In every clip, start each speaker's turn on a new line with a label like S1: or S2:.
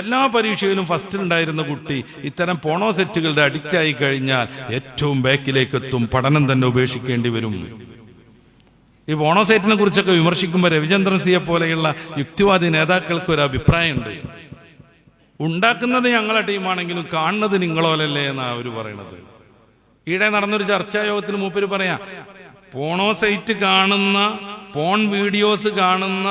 S1: എല്ലാ പരീക്ഷയിലും ഫസ്റ്റ് ഉണ്ടായിരുന്ന കുട്ടി ഇത്തരം പോണോ സെറ്റുകളുടെ അഡിക്റ്റ് ആയി കഴിഞ്ഞാൽ ഏറ്റവും ബാക്കിലേക്ക് എത്തും പഠനം തന്നെ ഉപേക്ഷിക്കേണ്ടി വരും. ഈ പോണോസൈറ്റിനെ കുറിച്ചൊക്കെ വിമർശിക്കുമ്പോൾ രവിചന്ദ്രൻ സിയെ പോലെയുള്ള യുക്തിവാദി നേതാക്കൾക്ക് ഒരു അഭിപ്രായമുണ്ട്. ഉണ്ടാക്കുന്നത് ഞങ്ങളെ ടീമാണെങ്കിലും കാണുന്നത് നിങ്ങളോലല്ലേ എന്നാണ് അവർ പറയണത്. ഈടെ നടന്നൊരു ചർച്ചാ യോഗത്തിൽ മൂപ്പര് പറയാ പോണോ സൈറ്റ് കാണുന്ന പോൺ വീഡിയോസ് കാണുന്ന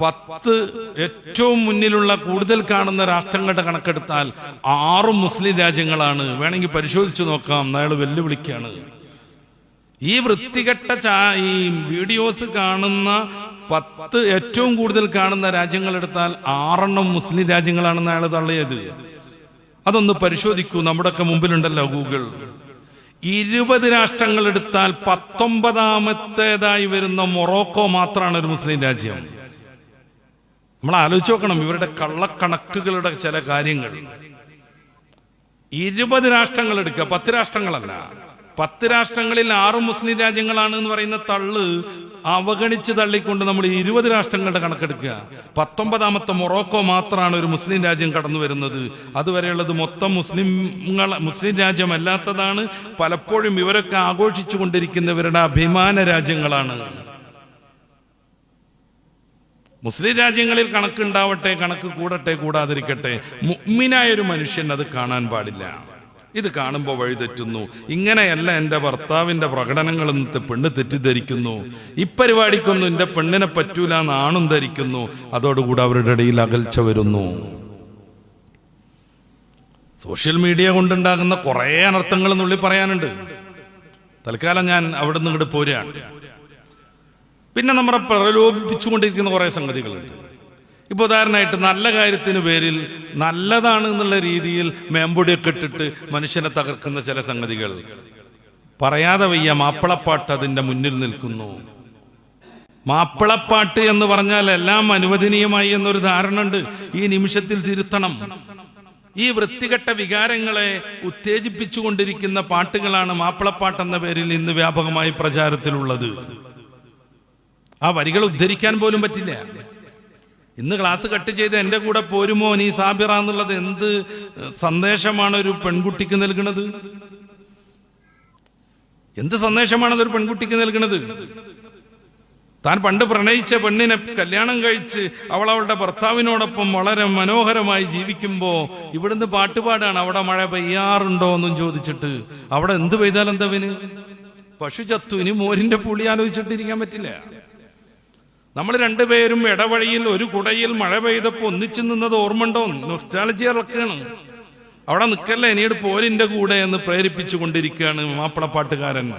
S1: പത്ത് ഏറ്റവും മുന്നിലുള്ള കൂടുതൽ കാണുന്ന രാഷ്ട്രങ്ങളുടെ കണക്കെടുത്താൽ ആറും മുസ്ലിം രാജ്യങ്ങളാണ്. വേണമെങ്കിൽ പരിശോധിച്ചു നോക്കാം. അയാൾ വെല്ലുവിളിക്കാണ്. ഈ വൃത്തികെട്ട ഈ വീഡിയോസ് കാണുന്ന പത്ത് ഏറ്റവും കൂടുതൽ കാണുന്ന രാജ്യങ്ങൾ എടുത്താൽ ആറെണ്ണം മുസ്ലിം രാജ്യങ്ങളാണെന്ന് അയാൾ തള്ളിയത്. അതൊന്ന് പരിശോധിക്കൂ. നമ്മുടെയൊക്കെ മുമ്പിലുണ്ടല്ലോ ഗൂഗിൾ. ഇരുപത് രാഷ്ട്രങ്ങൾ എടുത്താൽ പത്തൊമ്പതാമത്തേതായി വരുന്ന മൊറോക്കോ മാത്രമാണ് ഒരു മുസ്ലിം രാജ്യം. നമ്മൾ ആലോചിച്ച് നോക്കണം ഇവരുടെ കള്ളക്കണക്കുകളുടെ ചില കാര്യങ്ങൾ. ഇരുപത് രാഷ്ട്രങ്ങൾ എടുക്കുക പത്ത് രാഷ്ട്രങ്ങളല്ല. പത്ത് രാഷ്ട്രങ്ങളിൽ ആറ് മുസ്ലിം രാജ്യങ്ങളാണ് എന്ന് പറയുന്ന തള്ള് അവഗണിച്ച് തള്ളിക്കൊണ്ട് നമ്മൾ ഇരുപത് രാഷ്ട്രങ്ങളുടെ കണക്കെടുക്കുക. പത്തൊമ്പതാമത്തെ മൊറോക്കോ മാത്രമാണ് ഒരു മുസ്ലിം രാജ്യം കടന്നു വരുന്നത്. അതുവരെയുള്ളത് മൊത്തം മുസ്ലിങ്ങൾ മുസ്ലിം രാജ്യമല്ലാത്തതാണ്. പലപ്പോഴും ഇവരൊക്കെ ആഘോഷിച്ചു കൊണ്ടിരിക്കുന്നവരുടെ അഭിമാന രാജ്യങ്ങളാണ്. മുസ്ലിം രാജ്യങ്ങളിൽ കണക്കുണ്ടാവട്ടെ കണക്ക് കൂടട്ടെ കൂടാതിരിക്കട്ടെ. മുഗ്മിനായ ഒരു മനുഷ്യൻ അത് കാണാൻ പാടില്ല. ഇത് കാണുമ്പോൾ വഴിതെറ്റുന്നു ഇങ്ങനെയല്ല എന്റെ ഭർത്താവിന്റെ പ്രകടനങ്ങൾ ഇന്നത്തെ പെണ്ണ് തെറ്റിദ്ധരിക്കുന്നു. ഇപ്പരിപാടിക്കൊന്നും എന്റെ പെണ്ണിനെ പറ്റൂല ആണും ധരിക്കുന്നു. അതോടുകൂടി അവരുടെ ഇടയിൽ അകൽച്ച വരുന്നു. സോഷ്യൽ മീഡിയ കൊണ്ടുണ്ടാകുന്ന കുറേ അനർത്ഥങ്ങൾ എന്നുള്ളിൽ പറയാനുണ്ട്. തൽക്കാലം ഞാൻ അവിടെ നിന്ന് ഇങ്ങോട്ട് പോരുകയാണ് പിന്നെ നമ്മളെ പ്രലോഭിപ്പിച്ചുകൊണ്ടിരിക്കുന്ന കുറേ സംഗതികളുണ്ട്. ഇപ്പൊ ഉദാഹരണമായിട്ട് നല്ല കാര്യത്തിന് പേരിൽ നല്ലതാണ് എന്നുള്ള രീതിയിൽ മേമ്പൊടിയൊക്കെ ഇട്ടിട്ട് മനുഷ്യനെ തകർക്കുന്ന ചില സംഗതികൾ. പറയാതെ വയ്യ മാപ്പിളപ്പാട്ട് അതിന്റെ മുന്നിൽ നിൽക്കുന്നു. മാപ്പിളപ്പാട്ട് എന്ന് പറഞ്ഞാൽ എല്ലാം അനുവദനീയമായി എന്നൊരു ധാരണ ഉണ്ട് ഈ നിമിഷത്തിൽ തിരുത്തണം. ഈ വൃത്തികെട്ട വികാരങ്ങളെ ഉത്തേജിപ്പിച്ചുകൊണ്ടിരിക്കുന്ന പാട്ടുകളാണ് മാപ്പിളപ്പാട്ട് എന്ന പേരിൽ ഇന്ന് വ്യാപകമായി പ്രചാരത്തിലുള്ളത്. ആ വരികൾ ഉദ്ധരിക്കാൻ പോലും പറ്റില്ല. ഇന്ന് ക്ലാസ് കട്ട് ചെയ്ത് എന്റെ കൂടെ പോരുമോ? നീ സാബിറ എന്നുള്ളത് എന്ത് സന്ദേശമാണ് ഒരു പെൺകുട്ടിക്ക് നൽകുന്നത്? എന്ത് സന്ദേശമാണ് അതൊരു പെൺകുട്ടിക്ക് നൽകുന്നത്? താൻ പണ്ട് പ്രണയിച്ച പെണ്ണിനെ കല്യാണം കഴിച്ച് അവൾ അവളുടെ ഭർത്താവിനോടൊപ്പം വളരെ മനോഹരമായി ജീവിക്കുമ്പോ ഇവിടുന്ന് പാട്ടുപാടാണ് അവിടെ മഴ പെയ്യാറുണ്ടോ എന്നും ചോദിച്ചിട്ട് അവിടെ എന്ത് പെയ്താൽ പശു ചത്തു ഇനി മോരിന്റെ പുളി ആലോചിച്ചിട്ടിരിക്കാൻ പറ്റില്ല. നമ്മൾ രണ്ടുപേരും ഇടവഴിയിൽ ഒരു കുടയിൽ മഴ പെയ്തപ്പോ ഒന്നിച്ചു നിന്നത് ഓർമ്മണ്ടോ നൊസ്റ്റാളജി ഇറക്കാണ് അവിടെ നിൽക്കല്ല ഇനിയോട് പോരിന്റെ കൂടെ എന്ന് പ്രേരിപ്പിച്ചു കൊണ്ടിരിക്കുകയാണ് മാപ്പിളപ്പാട്ടുകാരൻ.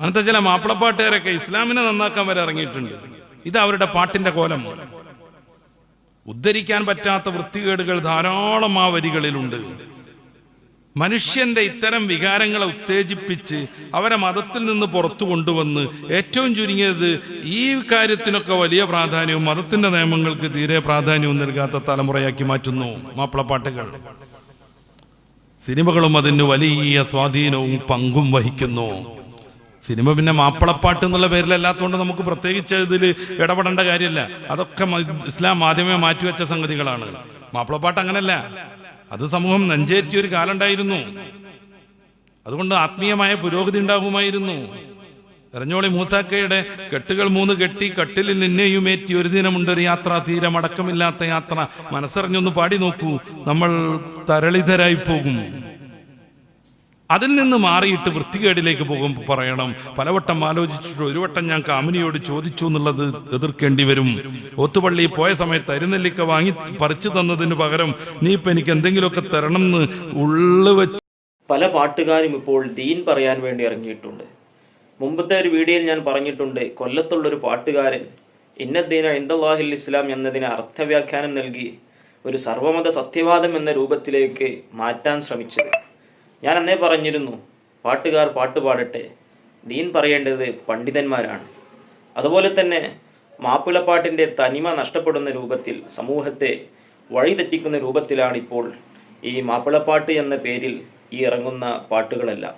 S1: അങ്ങനത്തെ ചില മാപ്പിളപ്പാട്ടുകാരൊക്കെ ഇസ്ലാമിനെ നന്നാക്കാൻ വരെ ഇറങ്ങിയിട്ടുണ്ട്. ഇത് അവരുടെ പാട്ടിന്റെ കോലം. ഉദ്ധരിക്കാൻ പറ്റാത്ത വൃത്തികേടുകൾ ധാരാളം ആ വരികളിലുണ്ട്. മനുഷ്യന്റെ ഇത്തരം വികാരങ്ങളെ ഉത്തേജിപ്പിച്ച് അവരെ മതത്തിൽ നിന്ന് പുറത്തു കൊണ്ടുവന്ന് ഏറ്റവും ചുരുങ്ങിയത് ഈ കാര്യത്തിനൊക്കെ വലിയ പ്രാധാന്യവും മതത്തിന്റെ നിയമങ്ങൾക്ക് തീരെ പ്രാധാന്യവും നൽകാത്ത തലമുറയാക്കി മാറ്റുന്നു. മാപ്പിളപ്പാട്ടുകൾ സിനിമകളും അതിന് വലിയ സ്വാധീനവും പങ്കും വഹിക്കുന്നു. സിനിമ പിന്നെ മാപ്പിളപ്പാട്ട് എന്നുള്ള പേരിലല്ലാത്തതുകൊണ്ട് നമുക്ക് പ്രത്യേകിച്ച് ഇതിൽ ഇടപെടേണ്ട കാര്യമല്ല. അതൊക്കെ ഇസ്ലാം ആദ്യമേ മാറ്റിവെച്ച സംഗതികളാണ്. മാപ്പിളപ്പാട്ട് അങ്ങനല്ല. അത് സമൂഹം നെഞ്ചേറ്റിയ ഒരു കാലുണ്ടായിരുന്നു അതുകൊണ്ട് ആത്മീയമായ പുരോഗതി ഉണ്ടാകുമായിരുന്നു. എറഞ്ഞോളി മൂസാക്കയുടെ കെട്ടുകൾ മൂന്ന് കെട്ടി കട്ടിലിൽ നിന്നെയുമേറ്റി ഒരു ദിനമുണ്ട് ഒരു യാത്ര തീരെ മടക്കമില്ലാത്ത യാത്ര. മനസ്സറിഞ്ഞൊന്ന് പാടി നോക്കൂ. നമ്മൾ തരളിതരായി പോകും. അതിൽ നിന്ന് മാറിയിട്ട് വൃത്തികേടിലേക്ക് പോകുമ്പോൾ പറയണം. പലവട്ടം ആലോചിച്ചിട്ട് ഒരു വട്ടം ഞാൻ കാമിനിയോട് ചോദിച്ചു എന്നുള്ളത് എതിർക്കേണ്ടി വരും. ഒത്തുപള്ളി പോയ സമയത്ത് അരിനെല്ലിക്ക വാങ്ങി പറിച്ചു തന്നതിന് പകരം നീ ഇപ്പൊ എനിക്ക് എന്തെങ്കിലുമൊക്കെ തരണം എന്ന് ഉള്ളു വെച്ച്
S2: പല പാട്ടുകാരും ഇപ്പോൾ ദീൻ പറയാൻ വേണ്ടി ഇറങ്ങിയിട്ടുണ്ട്. മുമ്പത്തെ ഒരു വീഡിയോയിൽ ഞാൻ പറഞ്ഞിട്ടുണ്ട് കൊല്ലത്തുള്ളൊരു പാട്ടുകാരൻ ഇന്നദ്ദീന ഇന്ദാഹിൽ ഇസ്ലാം എന്നതിന് അർത്ഥവ്യാഖ്യാനം നൽകി ഒരു സർവമത സത്യവാദം എന്ന രൂപത്തിലേക്ക് മാറ്റാൻ ശ്രമിച്ചത്. ഞാൻ അന്നേ പറഞ്ഞിരുന്നു പാട്ടുകാർ പാട്ട് പാടട്ടെ. ദീൻ പറയേണ്ടത് പണ്ഡിതന്മാരാണ്. അതുപോലെ തന്നെ മാപ്പിളപ്പാട്ടിന്റെ തനിമ നഷ്ടപ്പെടുന്ന രൂപത്തിൽ സമൂഹത്തെ വഴിതെറ്റിക്കുന്ന രൂപത്തിലാണിപ്പോൾ ഈ മാപ്പിളപ്പാട്ട് എന്ന പേരിൽ ഈ ഇറങ്ങുന്ന പാട്ടുകളെല്ലാം.